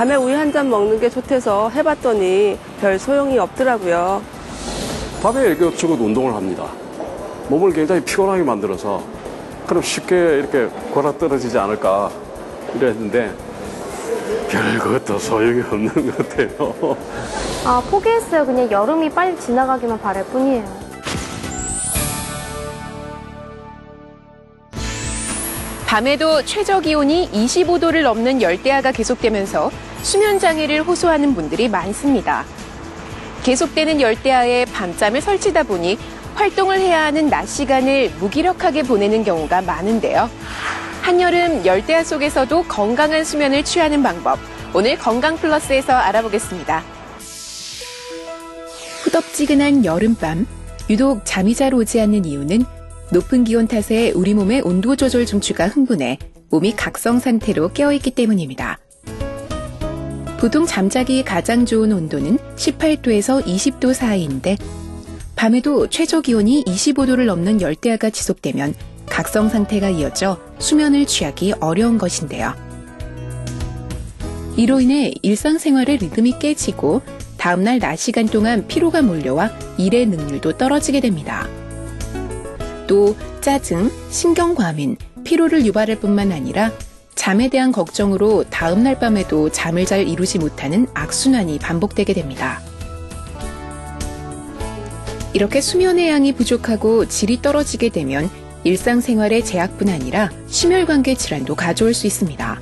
밤에 우유 한 잔 먹는 게 좋대서 해봤더니 별 소용이 없더라고요. 밤에 이것저것 운동을 합니다. 몸을 굉장히 피곤하게 만들어서 그럼 쉽게 이렇게 골아 떨어지지 않을까 이랬는데 별것도 소용이 없는 것 같아요. 아, 포기했어요. 그냥 여름이 빨리 지나가기만 바랄 뿐이에요. 밤에도 최저 기온이 25도를 넘는 열대야가 계속되면서 수면 장애를 호소하는 분들이 많습니다. 계속되는 열대야에 밤잠을 설치다 보니 활동을 해야 하는 낮 시간을 무기력하게 보내는 경우가 많은데요. 한여름 열대야 속에서도 건강한 수면을 취하는 방법. 오늘 건강 플러스에서 알아보겠습니다. 후덥지근한 여름밤, 유독 잠이 잘 오지 않는 이유는 높은 기온 탓에 우리 몸의 온도 조절 중추가 흥분해 몸이 각성 상태로 깨어있기 때문입니다. 보통 잠자기 가장 좋은 온도는 18도에서 20도 사이인데 밤에도 최저 기온이 25도를 넘는 열대야가 지속되면 각성 상태가 이어져 수면을 취하기 어려운 것인데요. 이로 인해 일상생활의 리듬이 깨지고 다음날 낮 시간 동안 피로가 몰려와 일의 능률도 떨어지게 됩니다. 또 짜증, 신경과민, 피로를 유발할 뿐만 아니라 잠에 대한 걱정으로 다음날 밤에도 잠을 잘 이루지 못하는 악순환이 반복되게 됩니다. 이렇게 수면의 양이 부족하고 질이 떨어지게 되면 일상생활의 제약뿐 아니라 심혈관계 질환도 가져올 수 있습니다.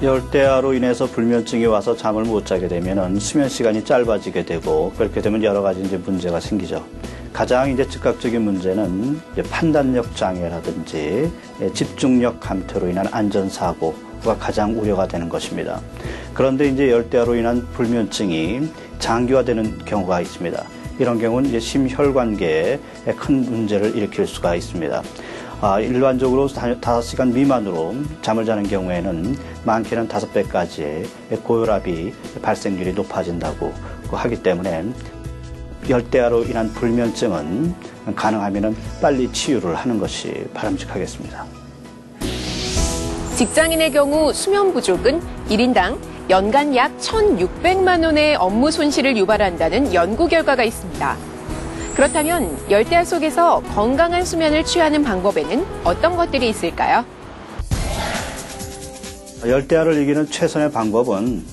열대야로 인해서 불면증이 와서 잠을 못 자게 되면 수면 시간이 짧아지게 되고 그렇게 되면 여러 가지 이제 문제가 생기죠. 가장 이제 즉각적인 문제는 이제 판단력 장애라든지 집중력 감퇴로 인한 안전사고가 가장 우려가 되는 것입니다. 그런데 이제 열대야로 인한 불면증이 장기화되는 경우가 있습니다. 이런 경우는 이제 심혈관계에 큰 문제를 일으킬 수가 있습니다. 아, 일반적으로 5시간 미만으로 잠을 자는 경우에는 많게는 5배까지의 고혈압이 발생률이 높아진다고 하기 때문에 열대야로 인한 불면증은 가능하면 빨리 치유를 하는 것이 바람직하겠습니다. 직장인의 경우 수면 부족은 1인당 연간 약 1,600만 원의 업무 손실을 유발한다는 연구 결과가 있습니다. 그렇다면 열대야 속에서 건강한 수면을 취하는 방법에는 어떤 것들이 있을까요? 열대야를 이기는 최선의 방법은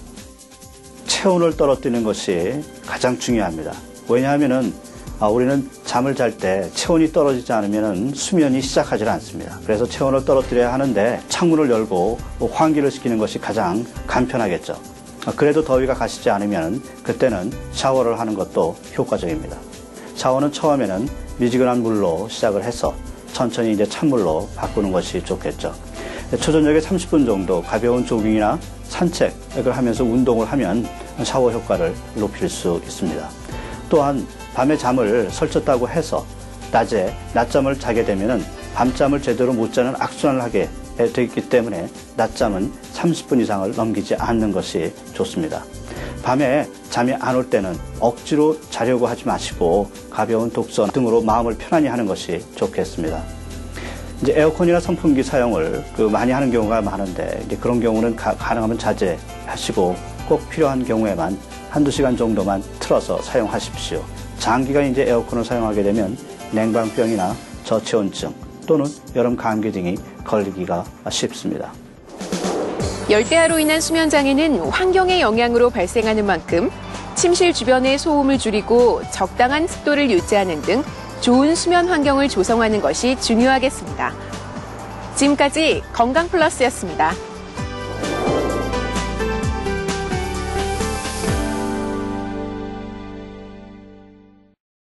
체온을 떨어뜨리는 것이 가장 중요합니다. 왜냐하면은 아, 우리는 잠을 잘 때 체온이 떨어지지 않으면 수면이 시작하지 않습니다. 그래서 체온을 떨어뜨려야 하는데 창문을 열고 환기를 시키는 것이 가장 간편하겠죠. 아, 그래도 더위가 가시지 않으면 그때는 샤워를 하는 것도 효과적입니다. 샤워는 처음에는 미지근한 물로 시작을 해서 천천히 이제 찬물로 바꾸는 것이 좋겠죠. 초저녁에 30분 정도 가벼운 조깅이나 산책을 하면서 운동을 하면 샤워 효과를 높일 수 있습니다. 또한 밤에 잠을 설쳤다고 해서 낮에 낮잠을 자게 되면 밤잠을 제대로 못 자는 악순환을 하게 되기 때문에 낮잠은 30분 이상을 넘기지 않는 것이 좋습니다. 밤에 잠이 안 올 때는 억지로 자려고 하지 마시고 가벼운 독서 등으로 마음을 편안히 하는 것이 좋겠습니다. 이제 에어컨이나 선풍기 사용을 그 많이 하는 경우가 많은데 그런 경우는 가, 가능하면 자제하시고 꼭 필요한 경우에만 한두 시간 정도만 틀어서 사용하십시오. 장기간 이제 에어컨을 사용하게 되면 냉방병이나 저체온증 또는 여름 감기 등이 걸리기가 쉽습니다. 열대야로 인한 수면 장애는 환경의 영향으로 발생하는 만큼 침실 주변의 소음을 줄이고 적당한 습도를 유지하는 등 좋은 수면 환경을 조성하는 것이 중요하겠습니다. 지금까지 건강 플러스였습니다.